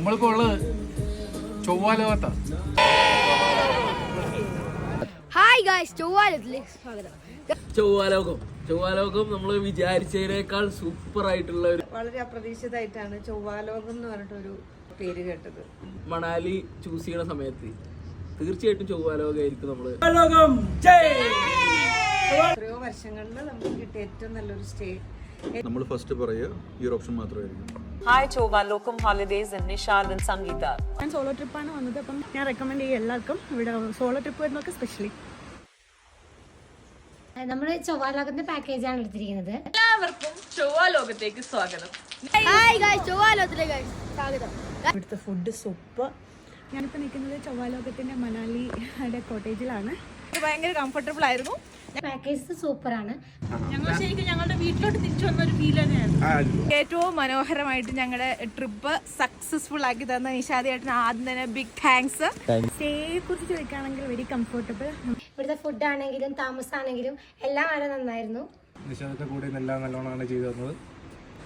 നമ്മളിപ്പോ ഉള്ളത് ചൊവ്വാലോകത്ത hi guys ചൊവ്വാലത്തിലേക്ക് സ്വാഗതം. ചൊവ്വാലോകം. ചൊവ്വാലോകം നമ്മൾ വിചാരിച്ചതിനേക്കാൾ സൂപ്പർ ആയിട്ടുള്ള ഒരു വളരെ അപ്രതീക്ഷിതമായിട്ടാണ് ചൊവ്വാലോകം എന്ന് പറഞ്ഞിട്ടൊരു പേര് കേട്ടത്. മണാലി ചൂസ് ചെയ്യണ സമയത്ത്. തീർച്ചയായിട്ടും ചൊവ്വാലോകമായിരിക്കും നമ്മൾ. എത്രയോ വർഷങ്ങളിൽ നമുക്ക് കിട്ടിയ ഏറ്റവും നല്ലൊരു സ്റ്റേ നമ്മൾ ഫസ്റ്റ് പറയുക ഈ ഒരു ഓപ്ഷൻ മാത്രമായിരിക്കും. Hi, Chovvalokam holidays and Nishad Sangeeta Sangeeta. ഞാൻ സോളോ ട്രിപ്പാണ് വന്നത്. അപ്പം ഞാൻ റെക്കമെൻഡ് ചെയ്യും എല്ലാവർക്കും ഇവിടെ സോളോ ട്രിപ്പ് വരുന്നൊക്കെ സ്പെഷ്യലി നമ്മൾ പാക്കേജ് ആണ് എടുത്തിരിക്കുന്നത്. എല്ലാവർക്കും ചൊവ്വാ ലോകത്തേക്ക് ഹായ് സ്വാഗതം. ഇവിടുത്തെ ഫുഡ് സൂപ്പർ ഞാനിപ്പോൾ നിൽക്കുന്നത് ചൊവ്വാ ലോകത്തിന്റെ മണാലിയുടെ കോട്ടേജിലാണ് ഭയങ്കര കംഫർട്ടബിൾ ആയിരുന്നു. പാക്കേജ് സൂപ്പറാണ്. ഞങ്ങൾ ശരിക്കും ഞങ്ങളുടെ വീട്ടിലോട്ട് തിരിച്ചു വന്ന ഒരു ഫീൽ ഏറ്റവും മനോഹരമായിട്ട് ഞങ്ങളുടെ ട്രിപ്പ് സക്സസ്ഫുൾ ആക്കി തന്ന നിഷാദിയായിട്ട് ആദ്യം തന്നെ ബിഗ് താങ്ക്സ് സ്റ്റേയെ കുറിച്ച് ചോദിക്കുകയാണെങ്കിൽ വെരി കംഫർട്ടബിൾ ഇവിടുത്തെ ഫുഡ് ആണെങ്കിലും താമസമാണെങ്കിലും എല്ലാം വളരെ നന്നായിരുന്നു. നിഷാദത്തെ കൂടെ എല്ലാം നല്ലോണമാണ് ചെയ്തു തന്നത്.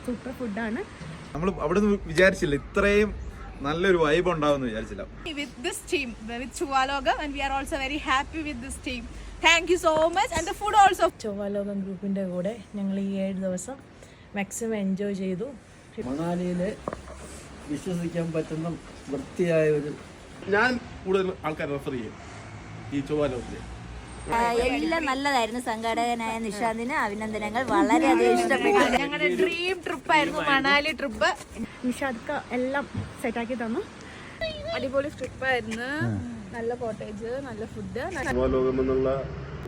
സൂപ്പർ ഫുഡാണ് നമ്മൾ അവിടെ നിന്ന് വിചാരിച്ചില്ല ഇത്രയും നല്ലൊരു വൈബ് ഉണ്ടാവുമെന്ന് വിചാരിച്ചില്ല. With this team with Chovvalokam and we are also very happy with this team thank you so much and the food also Chovvalokam ഗ്രൂപ്പിന്റെ കൂടെ ഞങ്ങൾ ഈ ഏഴ് ദിവസം മാക്സിമം എൻജോയ് ചെയ്തു. മണാലിയിലെ വിശ്വസിക്കാൻ പറ്റുന്ന വൃത്തിയായ ഒരു ഞാൻ കൂടുതൽ ആൾക്കാർ റെഫർ ചെയ്യും ഈ ചൊവ്വാലോകത്തിൽ. എല്ലാം നല്ലതായിരുന്നു. സംഘാടകനായ നിഷാന്തിന് അഭിനന്ദനങ്ങൾ. വളരെയധികം ഇഷ്ടപ്പെട്ടു. ഞങ്ങളുടെ ഡ്രീം ട്രിപ്പ് ആയിരുന്നു മണാലി ട്രിപ്പ് നിഷാദ്ക്ക എല്ലാം സെറ്റ് ആക്കി തന്നു. അടിപൊളി ട്രിപ്പ് ആയിരുന്നു. നല്ല കോട്ടേജ് നല്ല ഫുഡ് ചൊവ്വാലോകം എന്നുള്ള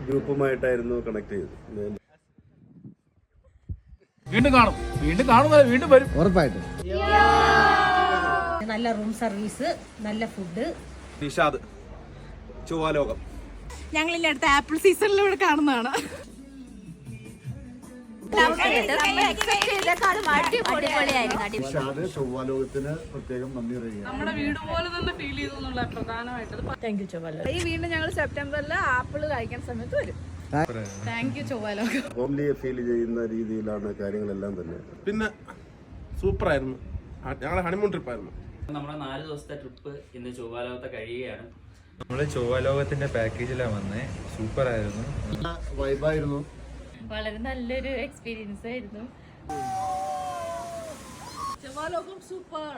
ഗ്രൂപ്പുമായിട്ടായിരുന്നു കണക്ട് ചെയ്തത്. വീണ്ടും കാണും. വീണ്ടും കാണുന്നത് വീണ്ടും വരും. നല്ല റൂം സർവീസ് നല്ല ഫുഡ് നിഷാദ് ചൊവ്വാലോകം. ഞങ്ങൾ ഇനി അടുത്ത ആപ്പിൾ സീസണിലൂടെ കാണുന്നതാണ്. ചൊവ്വാലോകത്തിന് പ്രത്യേകം നന്ദി നമ്മുടെ വീട് പോലെ തന്നെ ഫീൽ ചെയ്തു എന്നുള്ള പ്രധാനമായിട്ടത് താങ്ക് യു ചൊവ്വാലോകം. ഈ വീണ്ടും ഞങ്ങൾ സെപ്റ്റംബറിൽ ആപ്പിൾ കഴിക്കാൻ സമയത്ത് വരും. Thank you Chovvalokam. ഹോംലിയെ ഫീൽ ചെയ്യുന്ന രീതിയിലാണ് കാര്യങ്ങളെല്ലാം തന്നെ. പിന്നെ സൂപ്പറായിരുന്നു. ഞങ്ങളുടെ ഹണിമൂൺ ട്രിപ്പായിരുന്നു നമ്മുടെ നാല് ദിവസത്തെ ട്രിപ്പ് ഇന്ന് ചൊവ്വാലോകത്തെ കഴിയുകയാണ്. നമ്മൾ ചൊവ്വാലോകത്തിന്റെ പാക്കേജിലാണ് വന്നേ. സൂപ്പർ ആയിരുന്നു വൈബായിരുന്നു വളരെ നല്ലൊരു എക്സ്പീരിയൻസ് ആയിരുന്നു. ചൊവ്വാലോകം സൂപ്പർ